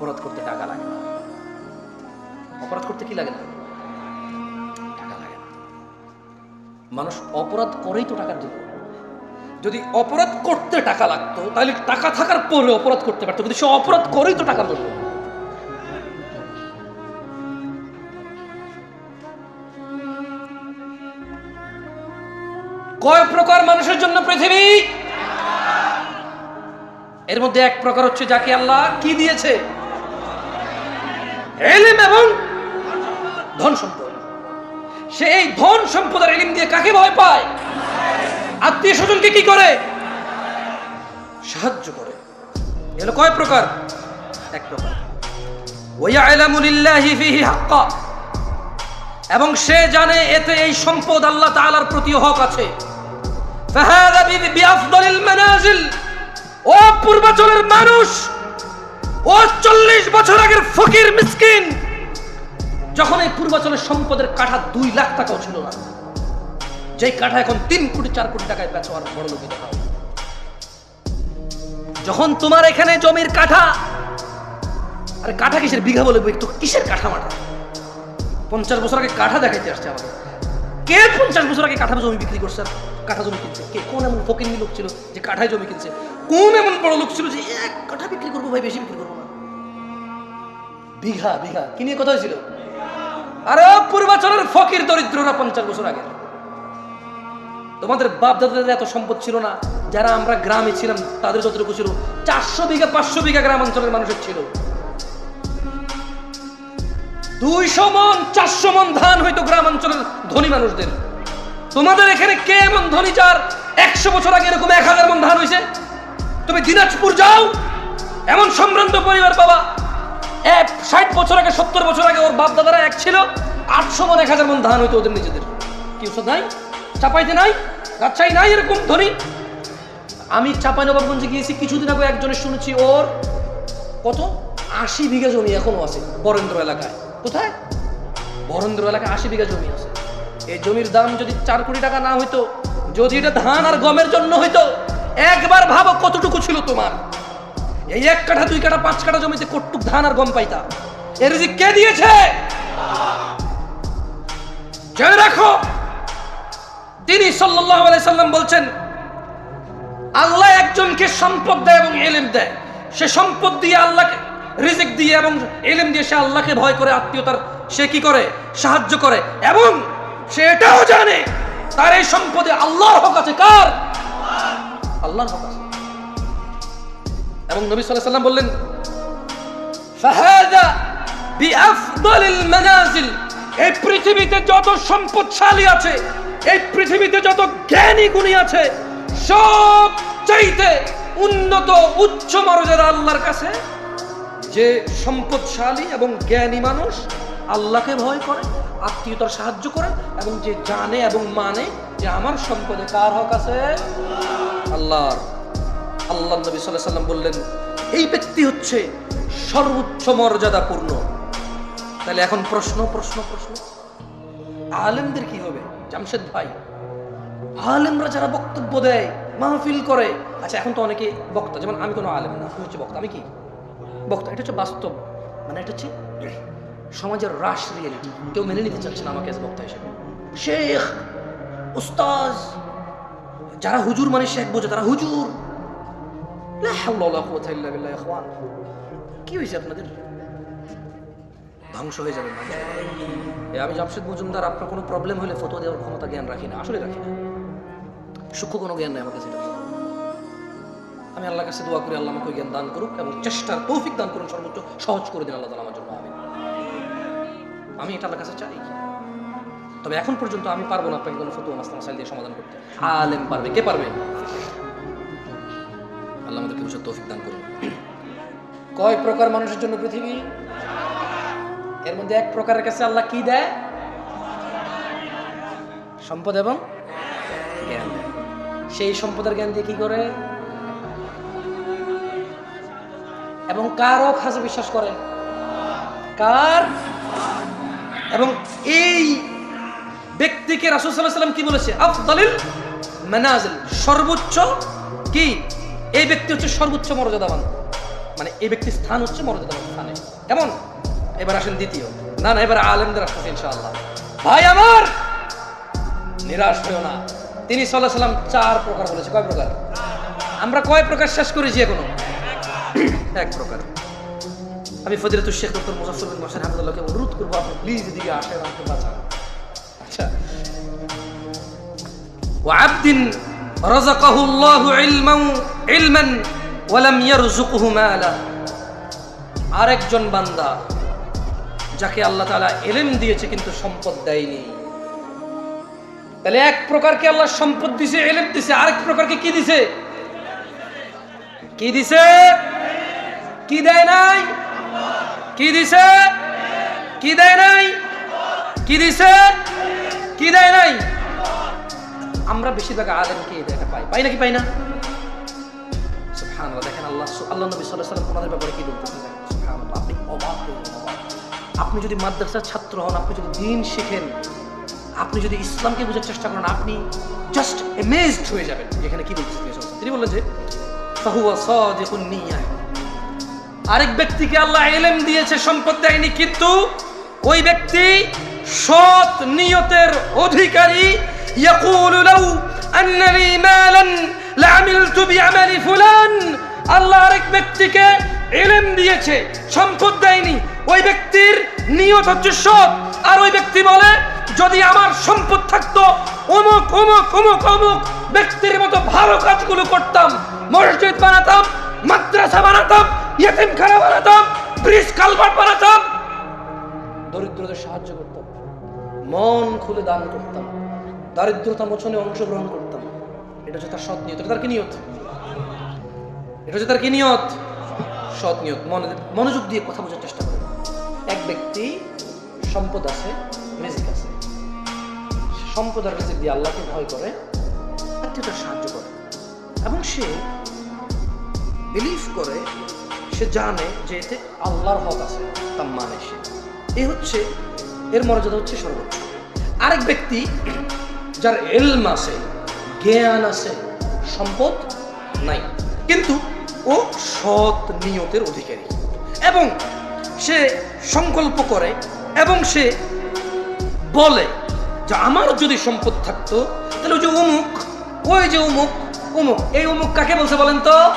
অপরাধ করতে টাকা লাগে না। অপরাধ করতে কি লাগে না? টাকা লাগে না। মানুষ অপরাধ করেই তো টাকার জন্য। যদি অপরাধ করতে টাকা লাগতো, তাহলে টাকা থাকার পরে অপরাধ করতে পারতো, কিন্তু সে অপরাধ করেই তো টাকা জন্য। কয় প্রকার মানুষের জন্য পৃথিবী? এর মধ্যে এক প্রকার হচ্ছে যাকে আল্লাহ কি দিয়েছে? এলিম এবং ধন সম্পদ। সে এই ধন সম্পদ আর এলিম দিয়ে কাকে ভয় পায়? আত্মীয় স্বজনকে কি করে? সাহায্য করে। এগুলো কয় প্রকার? এক প্রকার। এবং সে জানে এতে এই সম্পদ আল্লাহ তাআলার প্রতি হক আছে। পূর্বাচলের মানুষ! ও চল্লিশ বছর আগের ফকির মিসকিন। যখন এই পূর্বাচলের সম্পদের কাঠা দুই লাখ টাকাও ছিল না, যেই কাঠা এখন তিন কোটি, চার কোটি টাকায় বেচো আর বড় লোকের যখন তোমার এখানে জমির কাঠা, আরে কাঠা কিসের বিঘা বলে একটু কিসের কাঠা মাঠা? পঞ্চাশ বছর আগে কাঠা দেখাইতে আসছে আমাকে। কে পঞ্চাশ বছর আগে কাঠা জমি বিক্রি করছে কাঠা জমি কিনছে? কে? কোন এমন ফকিন্নি লোক ছিল যে কাঠায় জমি কিনছে? কোন এমন বড় লোক ছিল যে এক কাঠা বিক্রি করব ভাই, বেশি বিক্রি করব? বিঘা বিঘা। কি নিয়ে কথা হয়েছিল? আরে পূর্বাচলের ফকির দরিদ্ররা পঞ্চাশ বছর আগে। তোমাদের বাপ দাদাদের এত সম্পদ ছিল না, যারা আমরা গ্রামে ছিলাম, তাদের যতটুকু ছিল, চারশো বিঘা, পাঁচশো বিঘা গ্রাম অঞ্চলের মানুষের ছিল। দুইশো মন, চারশো মন ধান হয়তো গ্রাম অঞ্চলের ধনী মানুষদের। তোমাদের এখানে কে এমন ধনী যার একশো বছর আগে এরকম এক হাজার মন ধান হয়েছে তুমি দিনাজপুর যাও, এমন সম্ভ্রান্ত পরিবার বাবা এক, ষাট বছর আগে, সত্তর বছর আগে ওর বাপ দাদারা এক ছিল। আটশো মন এক হাজার মন ধান হইতো ওদের নিজেদের। কি ওষুধ নাই? চাপাইতে নাই? রাজশাহী নাই এরকম ধনী? আমি চাপাই নবাবগঞ্জে গিয়েছি, কিছুদিন আগে একজনের শুনেছি ওর কত? আশি বিঘা জমি এখনও আছে বরেন্দ্র এলাকায়। কোথায়? বরেন্দ্র এলাকায় আশি বিঘা জমি আছে। এই জমির দাম যদি চার কোটি টাকা না হইতো, যদি এটা ধান আর গমের জন্য হইতো, একবার ভাবো কতটুকু ছিল তোমার? এই এক কাঠা, দুই কাঠা, পাঁচ কাঠা জমিতে কটুক ধান আর গম পাইতা। এর যে কে দিয়েছে? জেনে রাখো। তিনি সাল্লাল্লাহু আলাইহি সাল্লাম বলছেন, আল্লাহ একজনকে সম্পদ দেয় এবং এলেম দেয়। সে সম্পদ দিয়ে আল্লাহকে রিজিক দিয়ে এবং এলেম দিয়ে সে আল্লাহকে ভয় করে, আত্মীয়তার সে কি করে? সাহায্য করে। এবং সে এটাও জানে, তার এই সম্পদে আল্লাহর হক আছে কার? আল্লাহর হক আছে। এবং নবী আলাইহি সাল্লাম বললেন এই পৃথিবীতে যত সম্পদশালী আছে, এই পৃথিবীতে যত জ্ঞানী গুণী আছে, সব চাইতে উন্নত, উচ্চ মর্যাদা আল্লাহর কাছে। যে সম্পদশালী এবং জ্ঞানী মানুষ আল্লাহকে ভয় করে, আত্মীয়তার সাহায্য করে এবং যে জানে এবং মানে যে আমার সম্পদে কার হক আছে? আল্লাহর। আল্লাহ নবী সাল্লাহ সাল্লাম বললেন, এই ব্যক্তি হচ্ছে সর্বোচ্চ মর্যাদাপূর্ণ। তাহলে এখন প্রশ্ন প্রশ্ন প্রশ্ন। আলেমদের কি হবে? জামশেদ ভাই, আলেমরা যারা বক্তব্য দেয়, মাহফিল করে আচ্ছা এখন তো অনেকে বক্তা, যেমন আমি কোনো আলেম না আমি হচ্ছে বক্তা, আমি কি? বক্তা, এটা হচ্ছে বাস্তব মানে এটা হচ্ছে সমাজের রাস রিয়েলিটি কেউ মেনে নিতে চাচ্ছে না আমাকে বক্তা হিসেবে। শেখ, উস্তাজ, যারা হুজুর মানে শেখ বোঝে, তারা হুজুর। কি হয়েছে আপনাদের ধ্বংস হয়ে যাবে মানুষ। এ আমি জামশেদ মজুমদার, আপনার কোনো প্রবলেম হলে ফটো দেওয়ার ক্ষমতা জ্ঞান রাখি না। আসলে রাখি না। সূক্ষ্ম কোনো জ্ঞান নেই আমার কাছে আমি আল্লাহর কাছে দোয়া করি, আল্লাহ আমাকে জ্ঞান দান করুক এবং চেষ্টার তৌফিক দান করুন সর্বোচ্চ। সহজ করে দিন আল্লাহ আমার জন্য আমি আমি এটা আল্লাহর কাছে চাই। তবে এখন পর্যন্ত আমি পারব না আপনাকে কোনো ফতুয়া মাসাইল দিয়ে সমাধান করতে। আলেম পারবে। কে পারবে? আমাদেরকে বুঝে তৌফিক দান করুন। কয় প্রকার মানুষের জন্য পৃথিবী? এর মধ্যে এক প্রকারের কাছে আল্লাহ কি দেয়? সম্পদ এবং জ্ঞান সেই সম্পদের জ্ঞান দিয়ে কি করে? এবং কারও খাসে বিশ্বাস করে? কার? এবং এই ব্যক্তিকে রাসূল আলাইহি সাল্লাম কি বলেছে? আফদালিল মানাজিল, সর্বোচ্চ কি? এই ব্যক্তি হচ্ছে সর্বোচ্চ মর্যাদাবান। মানে এই ব্যক্তির স্থান হচ্ছে মর্যাদাবান স্থানে। কেমন? এবার আসেন দ্বিতীয়। না না, এবার আলেমদের আসতেছে ইনশাআল্লাহ। ভাই আমার! নিরাশ হয়েও না। তিনি সাল্লাহ সাল্লাম চার প্রকার বলেছে। কয় প্রকার? আমরা কয় প্রকার শেষ করেছি এখনও? এক প্রকার। আমি ফজরতুল শেখ ডক্টর মুজাফর বিন মোহসেন আহমদুল্লাহকে অনুরোধ করব, আপনি প্লিজ এদিকে আসেন, আমাকে বাঁচান। আচ্ছা। رزقه الله علما علما ولم يرزقه مالا আরেকজন বান্দা যাকে আল্লাহ তাআলা এলেম দিয়েছে কিন্তু সম্পদ দেয়নি তাহলে এক প্রকারকে আল্লাহ সম্পদ দিছে এলেম দিছে আরেক প্রকারকে কি দিছে কি দিছে কি দেয় নাই কি দিছে কি দেয় নাই কি দিছে কি দেয় নাই আমরা বেশিরভাগ আলেমকে দেখা পাই। পাই নাকি পাই না? দেখেন আল্লাহ আল্লাহ নবী সাল্লাল্লাহু আলাইহি ওয়াসাল্লাম ওনাদের ব্যাপারে কি সুবহানাল্লাহ, আপনি অবাক। আপনি যদি মাদ্রাসার ছাত্র হন, আপনি যদি দিন শিখেন, আপনি যদি ইসলামকে বোঝার চেষ্টা করেন, আপনি জাস্ট এমেজড হয়ে যাবেন। এখানে কি বলতেছেন? তিনি বললেন যে, ফাহুয়া সাদিকুন নিয়াহ আরেক ব্যক্তিকে আল্লাহ এলেম দিয়েছে, সম্পদ দেয়নি, কিন্তু ওই ব্যক্তি সৎ নিয়তের অধিকারী। يقول لو أن لي مالا لعملت بعمل فلان আল্লাহ আরেক ব্যক্তিকে এলেম দিয়েছে সম্পদ দেয়নি ওই ব্যক্তির নিয়ত হচ্ছে সৎ আর ওই ব্যক্তি বলে যদি আমার সম্পদ থাকতো অমুক অমুক অমুক অমুক ব্যক্তির মতো ভালো কাজগুলো করতাম মসজিদ বানাতাম মাদ্রাসা বানাতাম ইয়েতিমখানা বানাতাম ব্রিজ কালভার্ট বানাতাম দরিদ্রদের সাহায্য করতাম মন খুলে দান করতাম দারিদ্রতা মোচনে অংশগ্রহণ করতাম। এটা হচ্ছে তার সৎ নিয়ত। এটা তার কি নিয়ত? এটা হচ্ছে তার কি নিয়ত? সৎ নিয়ত। মনে মনোযোগ দিয়ে কথা বোঝার চেষ্টা করে এক ব্যক্তি সম্পদ আছে, রিজিক আছে। সম্পদ আর রিজিক দিয়ে আল্লাহকে ভয় করে, আত্মীয়তার সাহায্য করে। এবং সে বিলিভ করে, সে জানে যে এতে আল্লাহর হক আছে তা মানে সে। এ হচ্ছে, এর মর্যাদা হচ্ছে সর্বোচ্চ। আরেক ব্যক্তি যার এলম আছে, জ্ঞান আছে, সম্পদ নাই। কিন্তু ও সৎ নিয়তের অধিকারী। এবং সে সংকল্প করে এবং সে বলে যে আমার যদি সম্পদ থাকতো, তাহলে ওই যে অমুক, ওই যে অমুক অমুক, এই অমুক কাকে বলছে বলেন তো?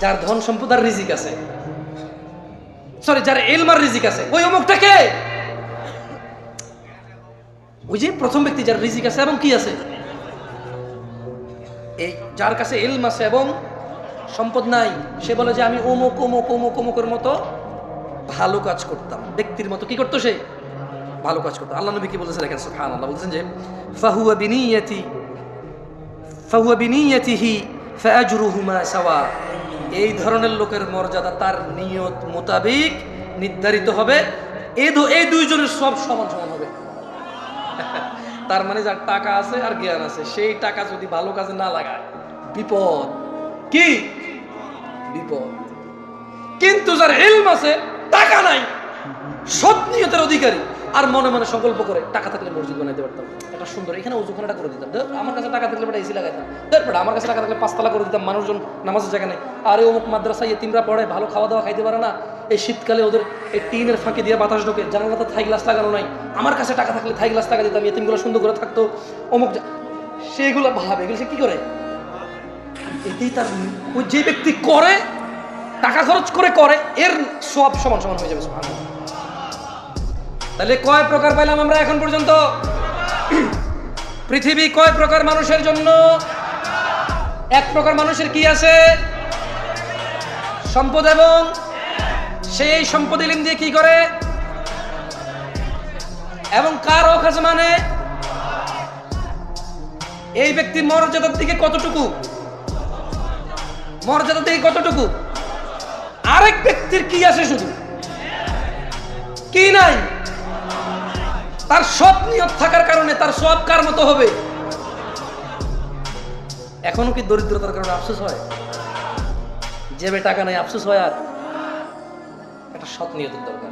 যার ধন সম্পদ আর রিজিক আছে। সরি যার এলমার রিজিক আছে, ওই অমুকটাকে ওই যে প্রথম ব্যক্তি যার রিজিক আছে এবং কি আছে? এই যার কাছে এলম আছে এবং সম্পদ নাই, সে বলে যে আমি অমুক অমুক অমুক অমুকের মতো ভালো কাজ করতাম। ব্যক্তির মতো কি করতো সে? ভালো কাজ করতো। আল্লাহ নবী কি বলেছে দেখেন সুবহান আল্লাহ বলছেন যে, ফাহুয়া বিনিয়াতি, ফাহুয়া বিনিয়াতিহি ফাজরুহুমা সাওয়া। এই ধরনের লোকের মর্যাদা তার নিয়ত মোতাবিক নির্ধারিত হবে। এই দুইজনের সব সমান সমান তার মানে যার টাকা আছে আর জ্ঞান আছে, সেই টাকা যদি ভালো কাজে না লাগায়, বিপদ। কি? বিপদ। কিন্তু যার এলম আছে, টাকা নাই, সৎ নিয়তের অধিকারী। আর মনে মনে সংকল্প করে টাকা থাকলে মসজিদ বানাইতে পারতাম। এটা সুন্দর, এখানে উজুখানাটা করে দিতাম। আমার কাছে টাকা থাকলে এসি লাগাইতাম। বেটা, আমার কাছে টাকা থাকলে পাঁচতলা করে দিতাম, মানুষজন নামাজের জায়গা নেই। আরে অমুক মাদ্রাসায় তিনরা পড়ে, ভালো খাওয়া দাওয়া খাইতে পারে না। এই শীতকালে ওদের এই টিনের ফাঁকি দিয়ে বাতাস ঢোকে, জানালাতে থাই গ্লাস লাগানো নাই। আমার কাছে টাকা থাকলে থাই গ্লাস টাকা দিতাম এতিমগুলো সুন্দর করে থাকতো। অমুক সেগুলো ভাবে, এগুলো সে কি করে? এতেই তার ওই যে ব্যক্তি করে, টাকা খরচ করে করে, এর সব সমান সমান হয়ে যাবে। তাহলে কয় প্রকার পাইলাম আমরা এখন পর্যন্ত? পৃথিবী কয় প্রকার মানুষের জন্য? এক প্রকার মানুষের কি আছে? সম্পদ এবং সেই সম্পদ ইলিম দিয়ে কি করে? এবং কার আছে মানে? এই ব্যক্তি মর্যাদার দিকে কতটুকু? মর্যাদার দিকে কতটুকু? আরেক ব্যক্তির কি আছে শুধু? কি নাই? তার সব নিয়ত থাকার কারণে তার সব কার মতো হবে? এখনও কি দরিদ্রতার কারণে আফসোস হয়? জেবে টাকা নাই, আফসোস হয় আর? একটা সৎ নিয়তের দরকার।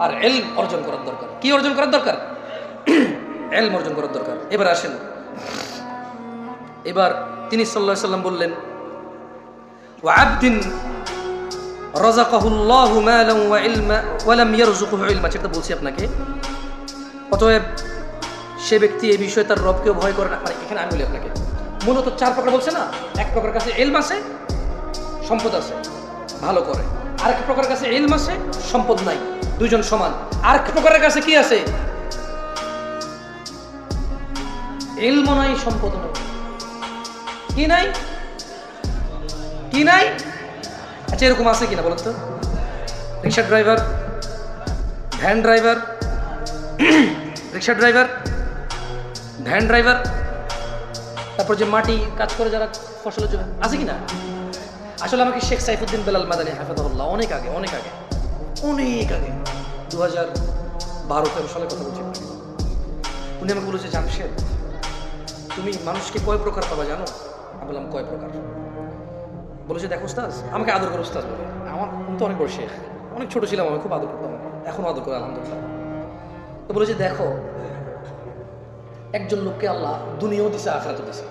আর এল অর্জন করার দরকার। কি অর্জন করার দরকার? এল অর্জন করার দরকার। এবার আসেন। এবার তিনি সাল্লাহ সাল্লাম বললেন ও আবদিন রাযাকাহুল্লাহু মালান ওয়া ইলমা ওয়া লাম ইয়ারযুকুহু ইলমা সেটা বলছি আপনাকে। অতএব সে ব্যক্তি এই বিষয়ে তার রবকেও ভয় করে না। মানে এখানে আমি বলি আপনাকে, মূলত চার প্রকার বলছে না? এক প্রকার কাছে এলম আছে, সম্পদ আছে, ভালো করে। আরেক প্রকারের কাছে এলম আছে, সম্পদ নাই দুজন সমান। আরেক প্রকারের কাছে কি আছে? এলম নাই সম্পদ নাই। কি নাই? কি নাই? আচ্ছা এরকম আছে কিনা বলুন তো? Rickshaw driver, van driver rickshaw driver, van driver, তারপর যে মাটি কাজ করে যারা ফসলের জন্য আছে কি না আসলে আমাকে শেখ সাইফুদ্দিন বেলাল মাদানী হাফেদুল্লাহ অনেক আগে অনেক আগে অনেক আগে দু হাজার বারো তেরো সালের কথা বলছি। উনি আমাকে বলেছে জামশেদ তুমি মানুষকে কয় প্রকার পাবা জানো? আমি বললাম, কয় প্রকার? বলেছে, দেখো উস্তাজ আমাকে আদর করো উস্তাজ বলে। আমার তো অনেক বড় শেখ, অনেক ছোটো ছিলাম আমি, খুব আদর করতাম। আমাকে। এখনও আদর করে, আলহামদুলিল্লাহ। তো বলেছে দেখো একজন লোককে আল্লাহ দুনিয়াও দিছে আখরাতও দিছে।